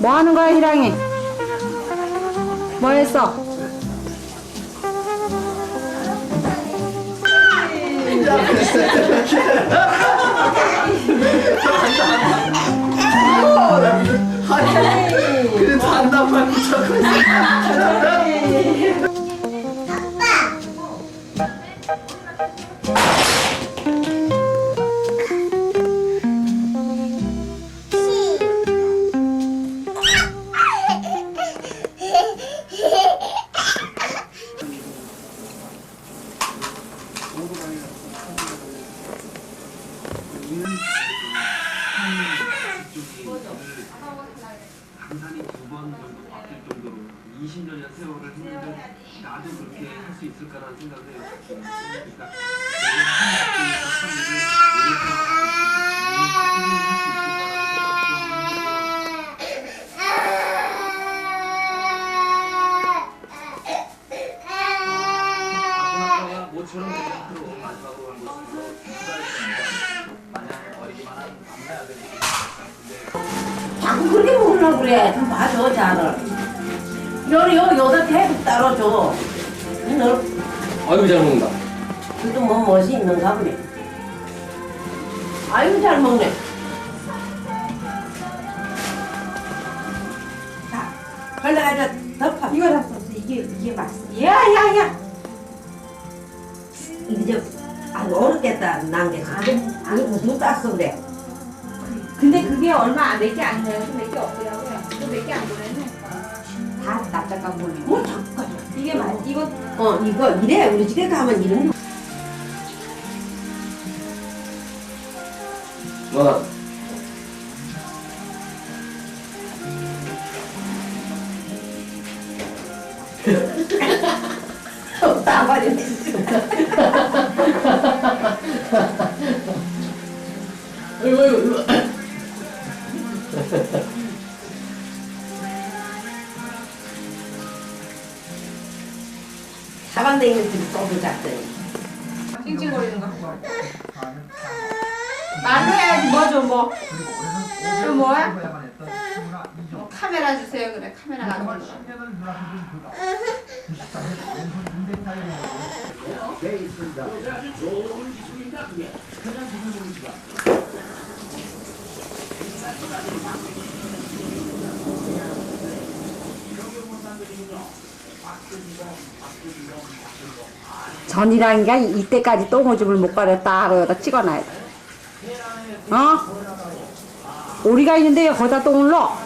뭐 하는 거야, 희랑이? 뭐 했어? 그래도. 그렇게 할 수 있을까라는 생각을 해요. 자꾸 그렇게 먹으려고 그래. 좀 봐줘, 자를. 요리, 요, 요다 대고 따라줘. 너, 아이고 잘 먹는다. 그래도 뭐, 멋이 있는가 보네. 아이고, 잘 먹네. 자, 걸러가자, 덮어. 이거 다 썼어. 이게, 이게 맛있어. 야, 야, 야! 이제, 아, 어렵겠다, 난게. 아니, 무슨 땄어, 그래. 근데 그게 얼마 안 내게 안 돼요. 몇개 없더라고요. 몇개 안 보내는 다 납작한 걸로. 뭐, 잠깐. 이게 맛, 이거 어, 이거, 이래. 우리 집에 가면 이런 거. 뭐 따버리네. 아이고 아이고. 사방댕이는 좀 떠도 잡더니. 찡찡거리는 거. 말로 해야지 뭐죠 뭐. 이거 뭐야? 뭐 카메라 주세요 그래 카메라 안 걸려. 전이라니까 이때까지 똥오줌을 못 가렸다 여기다 찍어놔야 돼. 어? 오리가 있는데 왜 거기다 똥을 넣어?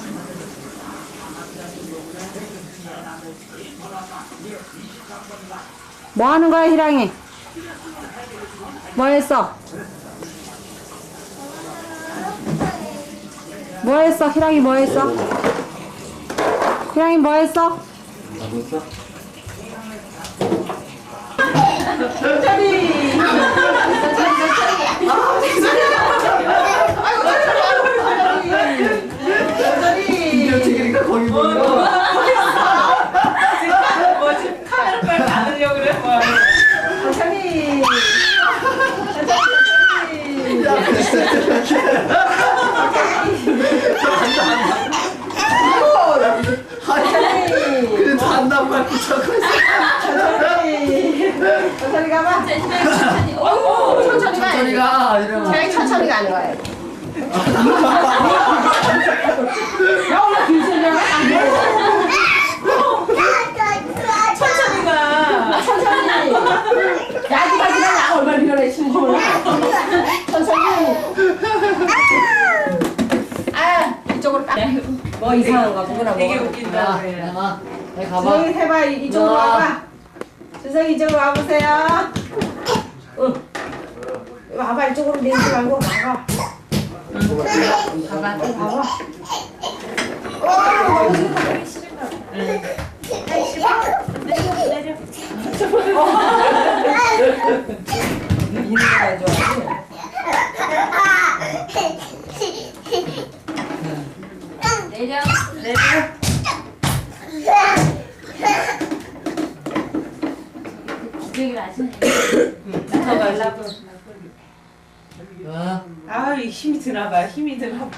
뭐 하는 거야, 희랑이? 뭐 했어? 뭐 했어? 희랑이 뭐 했어? 희랑이 뭐 했어? 다 먹었어? 이거 튀기니까 거기 보는 거. 뭐지? 카메라 빨리 안으려고 그래? 뭐. 천천히. 그래도 한답만 붙잡고 있어. 천천히 가봐. 천천히. 천천히 가. 저리가 이러면. 제일 천천히 가는 거예요. 천천히 가. 천천히. 야지가지가 나 얼마나 필요해, 심심을. 천천히. 아, 이쪽으로 딱. 뭐 이상한가 보구나, 되게 뭐. 웃긴다. 내가 가봐. 주성이 해봐, 이쪽으로 야. 와봐. 주성이 이쪽으로 와보세요. 응. 와봐, 이쪽으로 내지 말고 와봐. 가봐. 봐봐. 어, 너무 싫다. 이런 거가 좋아하지? 내려. 내려. 어. 아, 힘이 드나 봐. 힘이 드나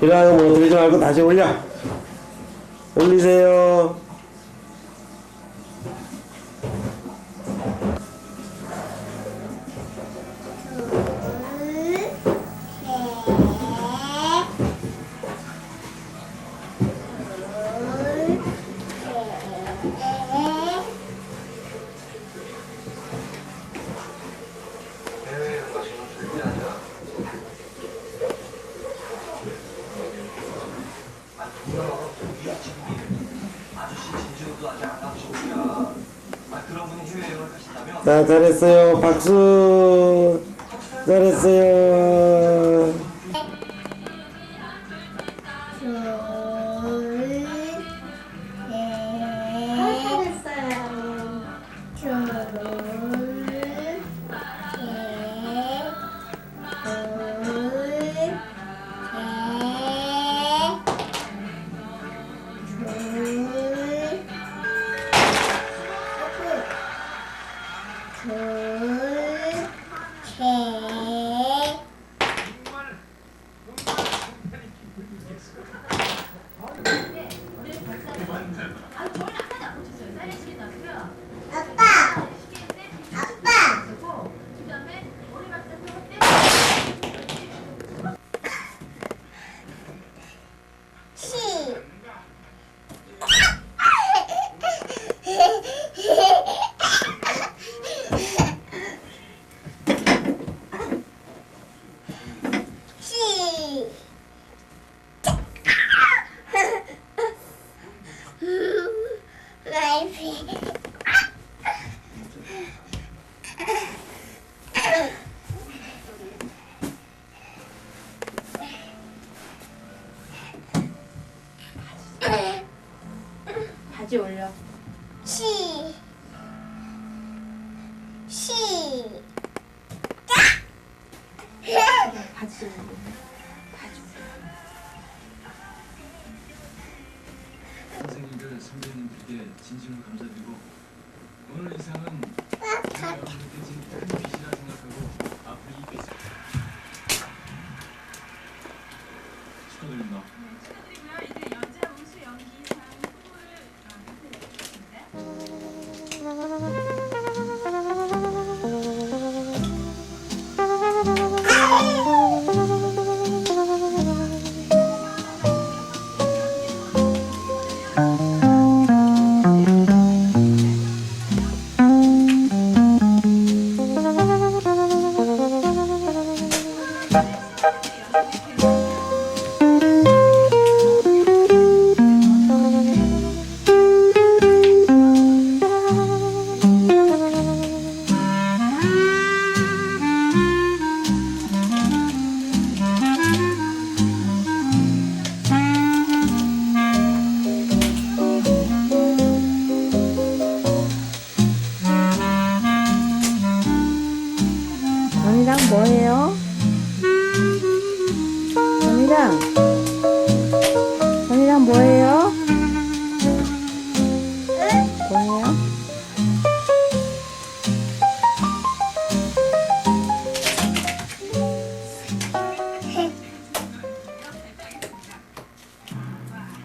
일어나서 뭐 올리지 말고 다시 올려. 올리세요. 자, 잘했어요. 박수. 잘했어요. 바지 올려. 시. 시. 바지 올려.